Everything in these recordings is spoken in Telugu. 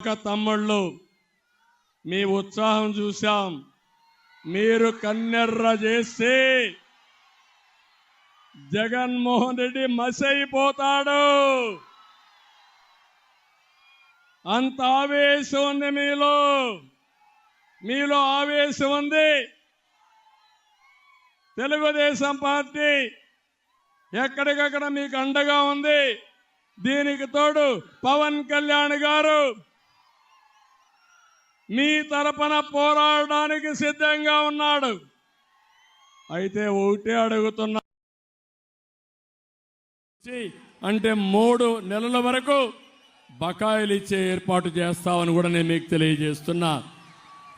అక్క తమ్ముళ్ళు మీ ఉత్సాహం చూశాం. మీరు కన్నెర్ర చేస్తే జగన్మోహన్ రెడ్డి మసైపోతాడు. అంత ఆవేశం ఉంది మీలో. మీలో ఆవేశం ఉంది. తెలుగుదేశం పార్టీ ఎక్కడికక్కడ మీకు అండగా ఉంది. దీనికి తోడు పవన్ కళ్యాణ్ గారు మీ తరపున పోరాడడానికి సిద్ధంగా ఉన్నాడు. అయితే ఒకటే అడుగుతున్నా. అంటే మూడు నెలల వరకు బకాయిలు ఇచ్చే ఏర్పాటు చేస్తామని కూడా నేను మీకు తెలియజేస్తున్నా.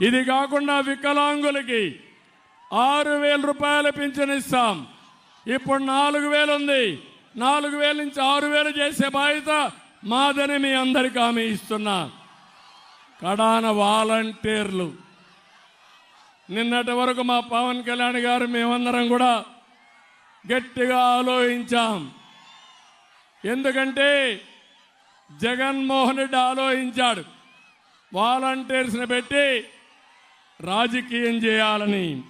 ఇది కాకుండా వికలాంగులకి ఆరు వేల రూపాయలు పింఛన్ ఇస్తాం. ఇప్పుడు నాలుగు వేలు ఉంది. నాలుగు వేల నుంచి ఆరు వేలు చేసే బాధ్యత మాదని మీ అందరికీ హామీ ఇస్తున్నా. కడాన వాలంటీర్లు. నిన్నటి వరకు మా పవన్ కళ్యాణ్ గారు మేమందరం కూడా గట్టిగా ఆలోచించాం. ఎందుకంటే జగన్మోహన్ రెడ్డి ఆలోచించాడు. వాలంటీర్స్ని పెట్టి రాజకీయం చేయాలని.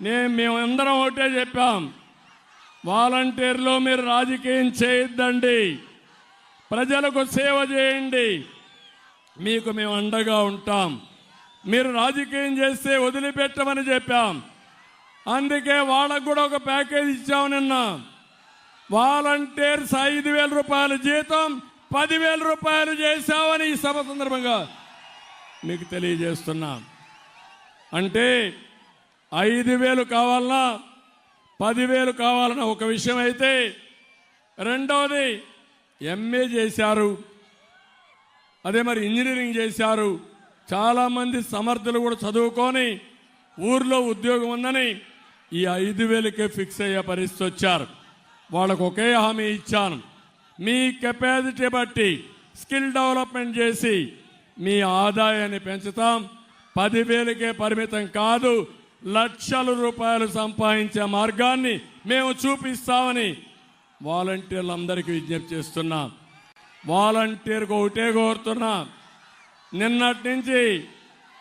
నేను మేమందరం ఒకటే చెప్పాం. వాలంటీర్లో మీరు రాజకీయం చేయొద్దండి. ప్రజలకు సేవ చేయండి. మీకు మేము అండగా ఉంటాం. మీరు రాజకీయం చేస్తే వదిలిపెట్టమని చెప్పాం. అందుకే వాళ్ళకు కూడా ఒక ప్యాకేజ్ ఇచ్చాం నిన్న. వాలంటీర్స్ ఐదు వేల రూపాయల జీతం పదివేల రూపాయలు చేశామని ఈ సభ సందర్భంగా మీకు తెలియజేస్తున్నాం. అంటే ఐదు వేలు కావాలన్నా పదివేలు కావాలన్న ఒక విషయం అయితే రెండవది ఎంఏ చేశారు. అదే మరి ఇంజనీరింగ్ చేశారు. చాలామంది సమర్థులు కూడా చదువుకొని ఊర్లో ఉద్యోగం ఉందని ఈ ఐదు వేలకే ఫిక్స్ అయ్యే పరిస్థితి వచ్చారు. వాళ్ళకు ఒకే హామీ ఇచ్చాను. మీ కెపాసిటీ బట్టి స్కిల్ డెవలప్మెంట్ చేసి మీ ఆదాయాన్ని పెంచుతాం. పదివేలకే పరిమితం కాదు లక్షల రూపాయలు సంపాదించే మార్గాన్ని మేము చూపిస్తామని వాలంటీర్లందరికీ విజ్ఞప్తి చేస్తున్నాం. వాలంటీర్కు ఒకటే కోరుతున్నా. నిన్నటి నుంచి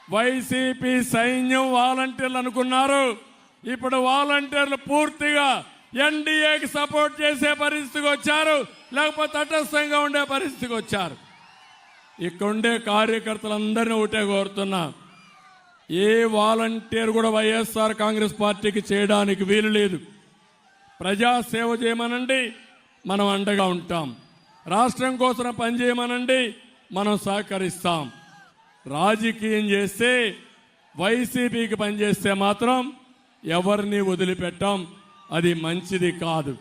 వైసీపీ సైన్యం వాలంటీర్లు అనుకున్నారు. ఇప్పుడు వాలంటీర్లు పూర్తిగా ఎన్డీఏకి సపోర్ట్ చేసే పరిస్థితికి వచ్చారు. లేకపోతే తటస్థంగా ఉండే పరిస్థితికి వచ్చారు. ఇక్కడ ఉండే కార్యకర్తలందరినీ ఒకటే కోరుతున్నా. ఏ వాలంటీర్ కూడా వైఎస్ఆర్ కాంగ్రెస్ పార్టీకి చేయడానికి వీలు లేదు. ప్రజాసేవ చేయమనండి. మనం అండగా ఉంటాం. రాష్ట్రం కోసం పనిచేయమనండి మనం సహకరిస్తాం. రాజకీయం చేస్తే వైసీపీకి పనిచేస్తే మాత్రం ఎవరిని వదిలిపెట్టాం అది మంచిది కాదు.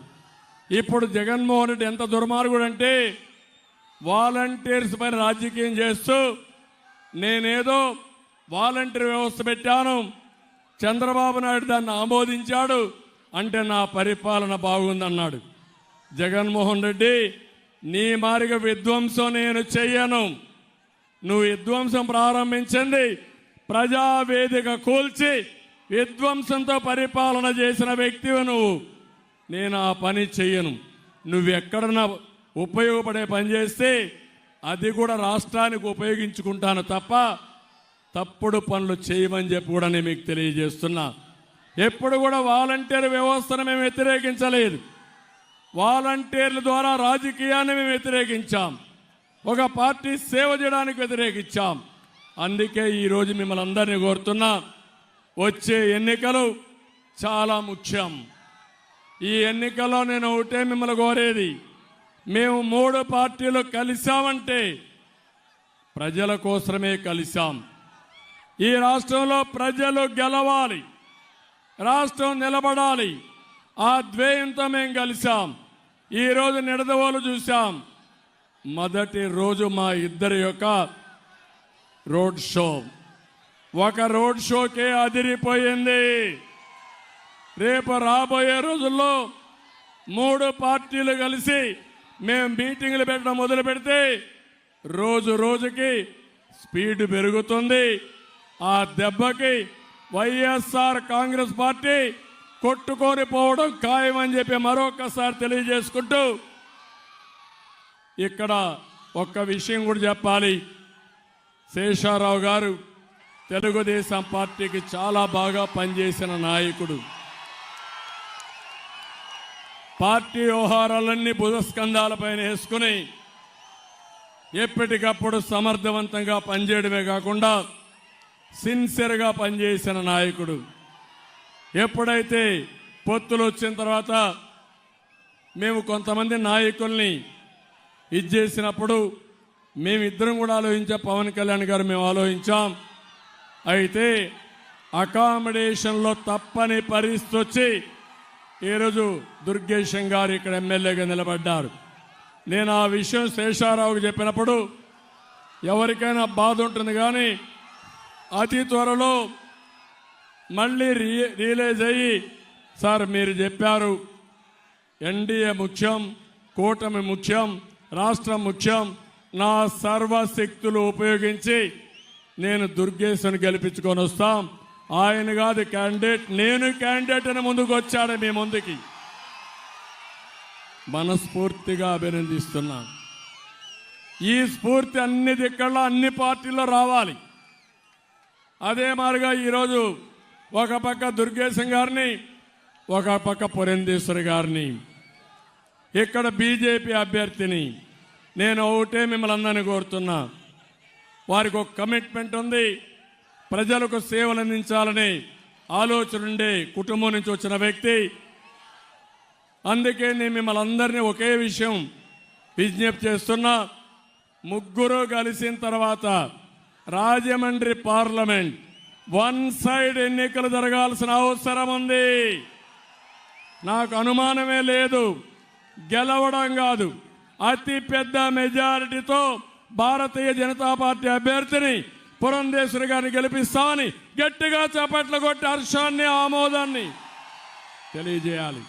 ఇప్పుడు జగన్మోహన్ రెడ్డి ఎంత దుర్మార్గుడు అంటే వాలంటీర్స్ పైన రాజకీయం చేస్తూ నేనేదో వాలంటీర్ వ్యవస్థ పెట్టాను చంద్రబాబు నాయుడు దాన్ని ఆమోదించాడు అంటే నా పరిపాలన బాగుందన్నాడు. జగన్మోహన్ రెడ్డి నీ మార్గ విధ్వంసం నేను చెయ్యను. నువ్వు విధ్వంసం ప్రారంభించండి. ప్రజావేదిక కూల్చి విధ్వంసంతో పరిపాలన చేసిన వ్యక్తివి నువ్వు. నేను ఆ పని చెయ్యను. నువ్వెక్కడన్నా ఉపయోగపడే పని చేస్తే అది కూడా రాష్ట్రానికి ఉపయోగించుకుంటాను తప్ప తప్పుడు పనులు చేయమని చెప్పి కూడా నేను మీకు తెలియజేస్తున్నా. ఎప్పుడు కూడా వాలంటీర్ వ్యవస్థను మేము వ్యతిరేకించలేదు. వాలంటీర్ల ద్వారా రాజకీయాన్ని మేము వ్యతిరేకించాం. ఒక పార్టీ సేవ చేయడానికి వ్యతిరేకించాం. అందుకే ఈరోజు మిమ్మల్ని అందరినీ కోరుతున్నా వచ్చే ఎన్నికలు చాలా ముఖ్యం. ఈ ఎన్నికల్లో నేను ఒకటే మిమ్మల్ని కోరేది మేము మూడు పార్టీలు కలిశామంటే ప్రజల కోసమే కలిశాం. ఈ రాష్ట్రంలో ప్రజలు గెలవాలి రాష్ట్రం నిలబడాలి ఆ ద్వేయంతో మేము కలిశాం. ఈరోజు నిడదవోలు చూశాం. మొదటి రోజు మా ఇద్దరి యొక్క రోడ్ షో. ఒక రోడ్ షోకే అదిరిపోయింది. రేపు రాబోయే రోజుల్లో మూడు పార్టీలు కలిసి మేము మీటింగ్లు పెట్టడం మొదలు పెడితే రోజు రోజుకి స్పీడ్ పెరుగుతుంది. ఆ దెబ్బకి వైఎస్ఆర్ కాంగ్రెస్ పార్టీ కొట్టుకొని పోవడం ఖాయమని చెప్పి మరొకసారి తెలియజేసుకుంటూ ఇక్కడ ఒక్క విషయం కూడా చెప్పాలి. శేషారావు గారు తెలుగుదేశం పార్టీకి చాలా బాగా పనిచేసిన నాయకుడు. పార్టీ వ్యవహారాలన్నీ బుధస్కంధాలపైన వేసుకుని ఎప్పటికప్పుడు సమర్థవంతంగా పనిచేయడమే కాకుండా సిన్సియర్గా పనిచేసిన నాయకుడు. ఎప్పుడైతే పొత్తులు వచ్చిన తర్వాత మేము కొంతమంది నాయకుల్ని ఇది చేసినప్పుడు మేమిద్దరం కూడా ఆలోచించాం. పవన్ కళ్యాణ్ గారు మేము ఆలోచించాం. అయితే అకామిడేషన్లో తప్పని పరిస్థితి వచ్చి ఈరోజు దుర్గేశం గారు ఇక్కడ ఎమ్మెల్యేగా నిలబడ్డారు. నేను ఆ విషయం శేషారావుకి చెప్పినప్పుడు ఎవరికైనా బాధ ఉంటుంది కానీ అతి త్వరలో మళ్ళీ రి రియలైజ్ అయ్యి సార్ మీరు చెప్పారు ఎన్డీఏ ముఖ్యం కూటమి ముఖ్యం రాష్ట్రం ముఖ్యం నా సర్వశక్తులు ఉపయోగించి నేను దుర్గేశ్వని గెలిపించుకొని వస్తాం. ఆయన కాదు క్యాండిడేట్ నేను క్యాండిడేట్ అని ముందుకు వచ్చాడు మీ ముందుకి. మనస్ఫూర్తిగా అభినందిస్తున్నాను. ఈ స్ఫూర్తి అన్ని దిక్కల్లో అన్ని పార్టీల్లో రావాలి. అదే మాదిరిగా ఈరోజు ఒక పక్క దుర్గేశం గారిని ఒక పక్క పురంధేశ్వరి గారిని. ఇక్కడ బీజేపీ అభ్యర్థిని నేను ఒకటే మిమ్మల్ని అందరినీ కోరుతున్నా. వారికి ఒక కమిట్మెంట్ ఉంది. ప్రజలకు సేవలు అందించాలని ఆలోచన ఉండే కుటుంబం నుంచి వచ్చిన వ్యక్తి. అందుకే నేను మిమ్మల్ని అందరినీ ఒకే విషయం విజ్ఞప్తి చేస్తున్నా. ముగ్గురు కలిసిన తర్వాత రాజమండ్రి పార్లమెంట్ వన్ సైడ్ ఎన్నికలు జరగాల్సిన అవసరం ఉంది. నాకు అనుమానమే లేదు. గెలవడం కాదు. అతి పెద్ద మెజారిటీతో భారతీయ జనతా పార్టీ అభ్యర్థిని పురంధేశ్వరి గారిని గెలిపిస్తామని గట్టిగా చప్పట్లు కొట్టి హర్షాన్ని ఆమోదాన్ని తెలియజేయాలి.